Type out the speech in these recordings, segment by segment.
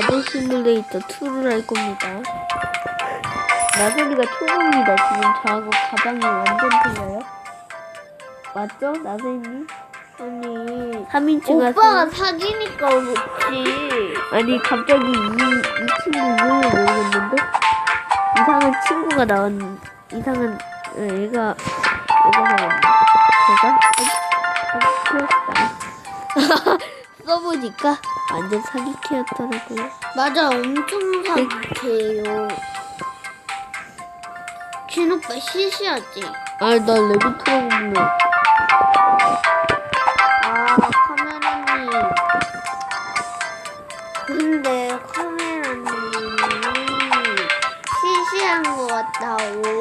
가든 시뮬레이터 2를 할 겁니다. 나선이가 초보입니다. 지금 저하고 가방이 완전 틀려요. 맞죠? 나선이님? 아니 3인칭 오빠가. 사귀니까 그렇지 아니 갑자기 이, 이 친구 이름을 모르겠는데 이상한 친구가 나온 이상한 어, 얘가 얘가 나왔네. 제가 아, 써보니까 완전 사기캐였더라고요. 맞아 엄청 사귀해요 진 오빠 시시하지? 아 나 레비토라고 불러. 아 카메라님 근데 카메라님이 시시한 것 같다고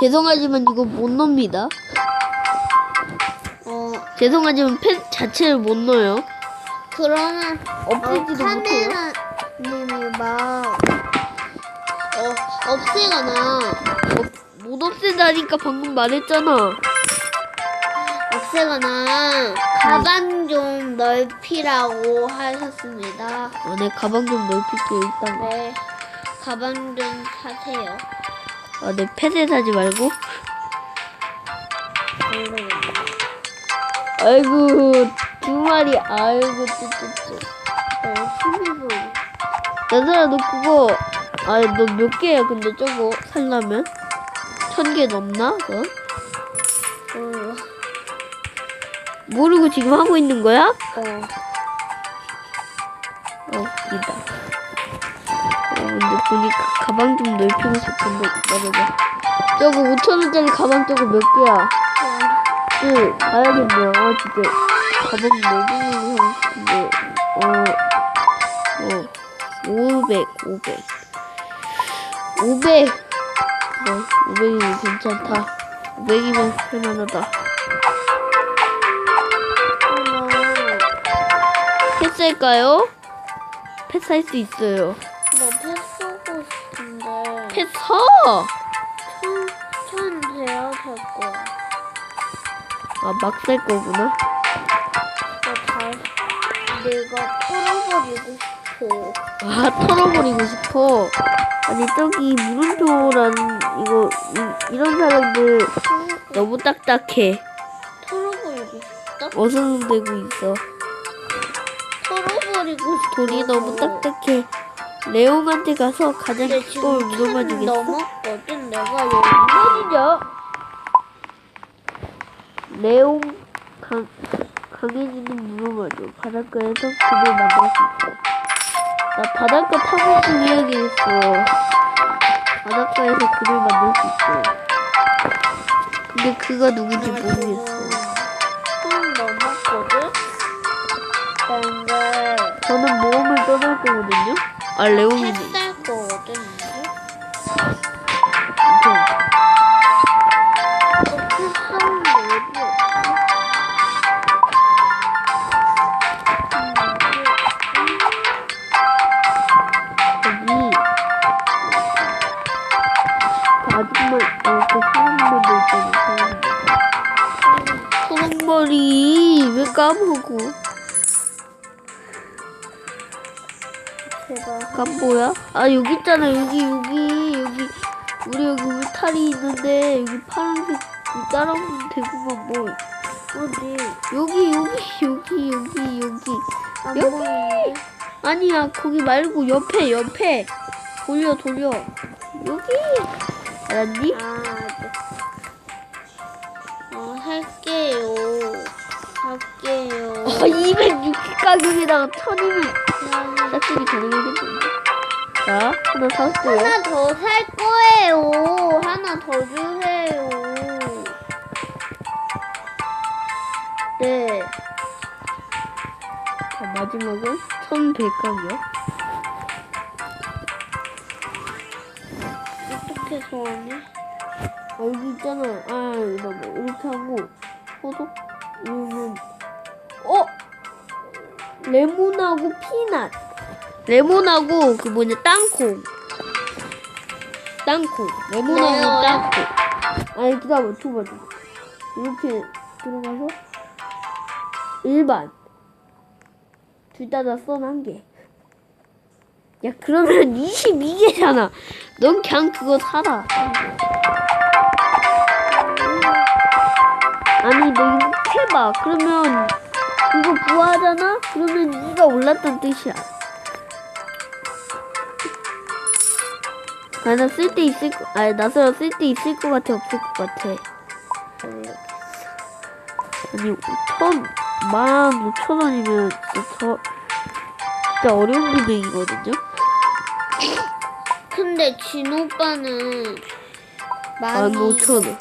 죄송하지만 이거 못 넣습니다. 어 죄송하지만 펫 자체를 못 넣어요. 그러면 없애지도 어, 못해요. 카메라님이 막 어, 없애거나 어, 못 없앤다니까 방금 말했잖아. 없애거나 가방 좀 넓히라고 하셨습니다. 아, 내 가방 좀 넓힐게 일단. 네, 가방 좀 사세요. 아, 내 펫에 사지 말고. 아이고 두 마리. 아이고. 어, 힘이 얘들아 너 그거. 아, 너 몇 개야 근데 저거 살려면? 천 개 넘나? 너? 어, 모르고 지금 하고 있는 거야? 어, 어, 이다. 보니까 가방 좀 넓히고 싶은데 말해봐. 저거 5천원짜리 가방 저거 몇 개야? 네, 봐야겠네요. 아, 진짜. 가방 하고 싶은데. 어, 어. 500, 500. 500! 어, 500이면 괜찮다. 500이면 할만하다. 펫살수 있어요. 쏘고 싶은데 펫 사! 천, 천 돼야 될 거야. 아, 막 살 거구나. 나다 내가 털어버리고 싶어. 아, 털어버리고 싶어. 아니, 저기, 물음표란, 이거, 이, 이런 사람들 너무 딱딱해. 털어버리고 싶다? 어성되고 있어. 털어버리고 싶어. 돌이 너무 딱딱해. 레옹한테 가서 가장 근데 지금 물어봐 천 주겠어? 넘었거든. 내가 여기 어디죠? 레옹 강, 강해지는 물어봐줘. 바닷가에서 그를 만날 수 있어. 나 바닷가 탐험중 해야겠어. 바닷가에서 그를 만날 수 있어. 근데 그가 누군지 모르겠어. 천 넘었거든. 근데 저는 모험을 떠날 거거든요. 아 가 깜보야? 아 여기 있잖아 여기 여기 여기 우리 여기 울타리 있는데 여기 파란색 이 따라오면 되구만 뭐 어디 여기 여기 여기 여기 여기 안 여기! 보이는데? 아니야 거기 말고 옆에 옆에 돌려 돌려 여기 알았니? 아, 네. 어, 할게요. 할게요. 아260 가격에다가 1200 싹쓸이 가능하겠는데 자 하나 샀어요 하나 더 살 거예요. 하나 더 주세요. 네. 자 마지막은 1100 가격 어떻게 소환해? 아 여기 있잖아 아 여기다 뭐 이렇게 하고 소독 이거는 어 레몬하고 피넛 레몬하고 그 뭐냐 땅콩 땅콩 레몬하고 매워요? 땅콩 아니 기다려 두 번. 이렇게 들어가서 일반. 둘 다 다 썬 한 개. 야 그러면 22개잖아. 넌 그냥 그거 사라. 아니 너 이거 해봐. 그러면 그거 부하잖아? 그러면 네가 올랐단 뜻이야. 아, 나쓸때 있을 거, 아니, 나서야 쓸 때 있을 것 같아, 없을 것 같아. 아니, 5천, 만 5천 원이면 진짜 저, 진짜 어려운 금액이거든요? 근데 진 오빠는 만 오천 원.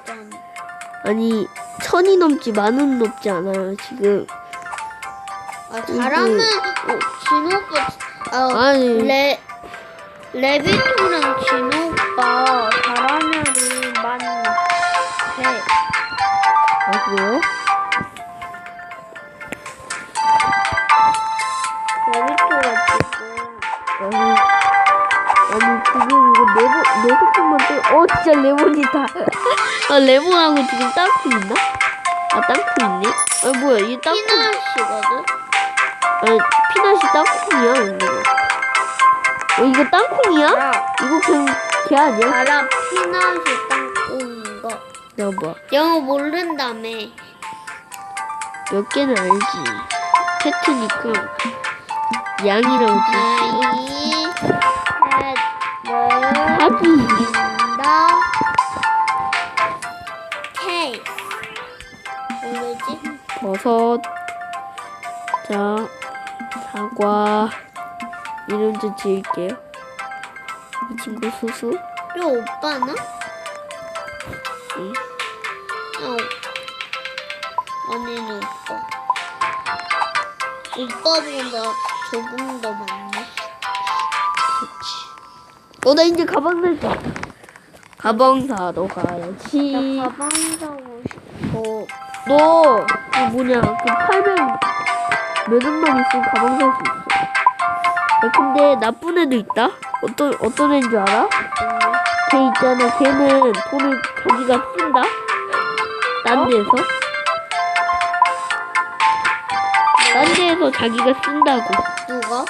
아니, 천이 넘지, 만 원 넘지 않아요, 지금. 아 잘하면 어, 진 오빠 아 아니. 레 레비토랑 진 오빠 잘하면은 만 배. 아, 그래요? 레비토가 지금 아니, 아니, 지금 이거 네번, 네섯 번만 또, 어, 진짜 레몬이다. 아, 레몬하고 지금 땅콩 있나? 아, 땅콩 있네? 아, 뭐야, 이 땅콩. 피넛이거든. 아니, 피넛이 땅콩이야, 이거. 어, 이거 땅콩이야? 야 이거 그냥 걔 아니야? 알아 피넛이 땅콩인 거. 내가 봐. 영어 모른다며. 몇 개는 알지. 페트니까. 양이라고 지 나이 셋넷 하기. 더 케이스 모르지? 버섯. 자, 사과. 이름 좀 지을게요. 이 친구 수수. 이 오빠나? 응. 어. 아니는 오빠. 오빠보다 조금 더 많네. 어, 나 이제 가방 있다. 가방 사러 가야지. 나 가방 사고 싶어. 너, 그 뭐냐, 그 팔면 몇 원만 있으면 가방 살수 있어. 야, 근데 나쁜 애도 있다? 어떤, 어떤 애인 줄 알아? 걔 있잖아, 걔는 돈을 자기가 쓴다? 딴 데에서? 딴 데에서 자기가 쓴다고. 누가?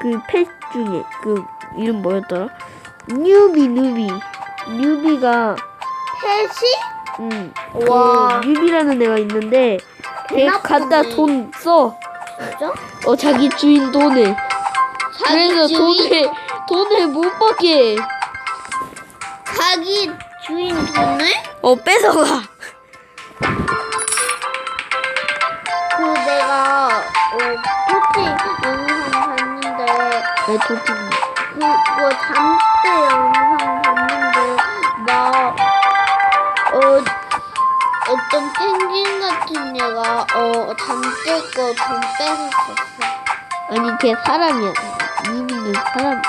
그 펫 중에, 그, 이름 뭐였더라? 뉴비, 뉴비. 뉴비가, 펫이? 음, 와. 그 뉴비라는 애가 있는데, 걔. 갖다 돈 써. 진짜? 어 자기 주인 돈을 그래서 돈을 돈을 못 받게. 자기 주인 돈을? 어 뺏어가. 그 내가 어 토치 영상 봤는데. 내 도둑 그거 잠때 영상 봤는데 막 어, 어떤 펭귄 같은 애가 어 잠들 거돈 뺏었었어. 아니 걔 사람이야 유미는 사람.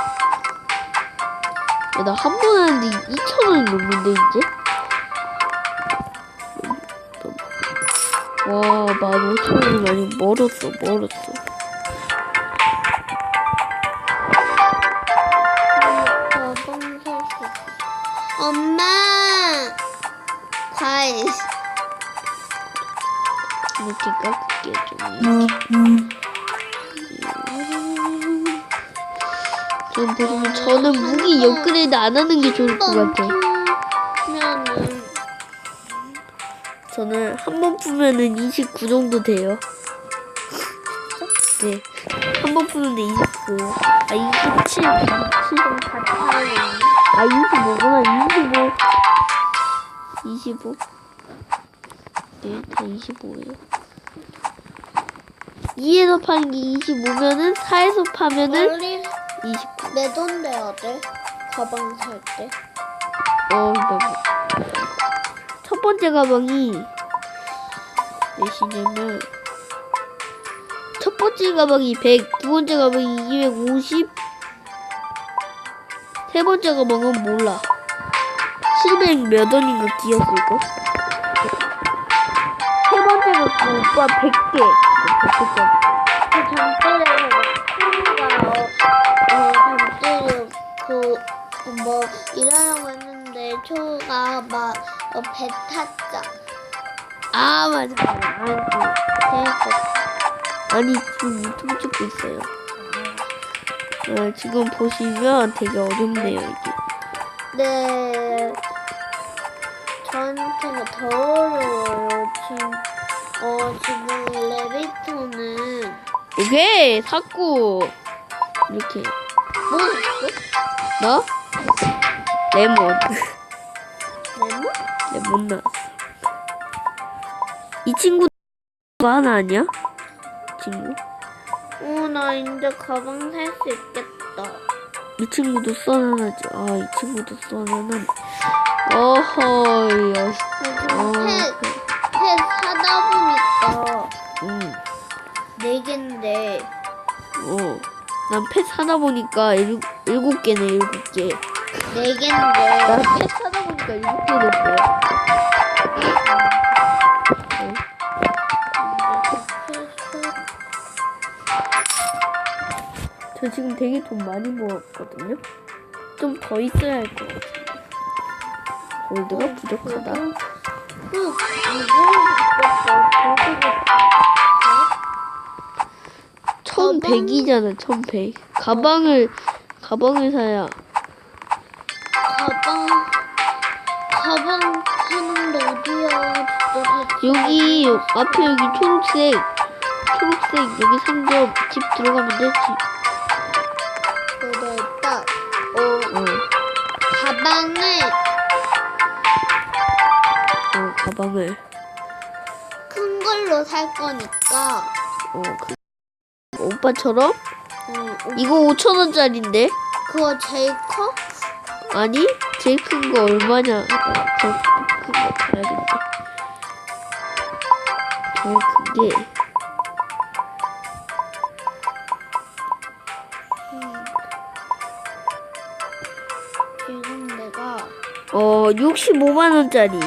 나 한 번 하는데 2천 원이 넘는데 이제? 와만 5천 원이 많이 멀었어 멀었어. 엄마! 과일. 이렇게 깎을게 좀좀 무기 업그레이드 안 하는 게 좋을 것 같아 면은 저는 한번 풀면은 29 정도 돼요. 네. 한 번 푸는데 29. 아, 27. 27. 같이 하는 아, 25구나. 25. 25. 네, 다 25예요. 2에서 파는 게 25면은 4에서 파면은 멀리 29. 내돈 내야 돼. 가방 살 때. 어, 나 뭐. 첫 번째 가방이 몇이냐면 첫 번째 가방이 100, 두 번째 가방이 250, 세 번째 가방은 몰라. 700 몇 원인가 끼었을걸? 세 번째가 그 오빠 100개. 100개짜리. 그 잠들에서 일하려고 했는데 초가 막 어, 배 탔죠. 아 맞아 맞아 재밌었어. 아니 지금 유튜브 찍고 있어요 어, 지금 보시면 되게 어렵네요 이게 네. 저한테는 더 어려워요. 지금, 어, 지금 레비토는 오케이 샀고 이렇게 뭐? 너 레몬 레몬? 레몬 나왔어 이 친구 하나 아니야? 친구 어, 나 이제 가방 살 수 있겠다. 이 친구도 써나나지 아 이 친구도 써나나 어허이 어, 지금 펫, 펫 사다 보니까 응. 네 개인데, 어. 난펫 사다 보니까 일, 일곱 개네, 일곱 개. 네 개인데, 난펫 사다 보니까 일곱 개 됐어요. 어. 저 지금 되게 돈 많이 모았거든요? 좀 더 있어야 할 것 같아요. 골드가 부족하다. 그. 1100이잖아, 1100. 가방을, 가방을 사야. 가방, 하는데 어디야? 여기, 앞에 여기 초록색, 초록색, 여기 상점, 집 들어가면 되지. 딱, 어, 어, 가방을, 어, 가방을. 큰 걸로 살 거니까, 어, 그, 오빠처럼? 어, 이거 5천 원짜린데? 그거 제일 커? 아니, 제일 큰 거 얼마냐? 제일 큰거 봐야겠네. 제일 큰 게, 지금 내가, 어, 65만 원짜리.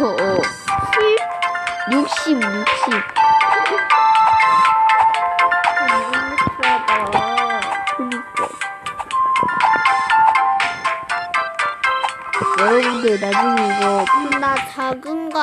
어, 어. 60, 60. 여러분들, 나중에 이거 나 작은 거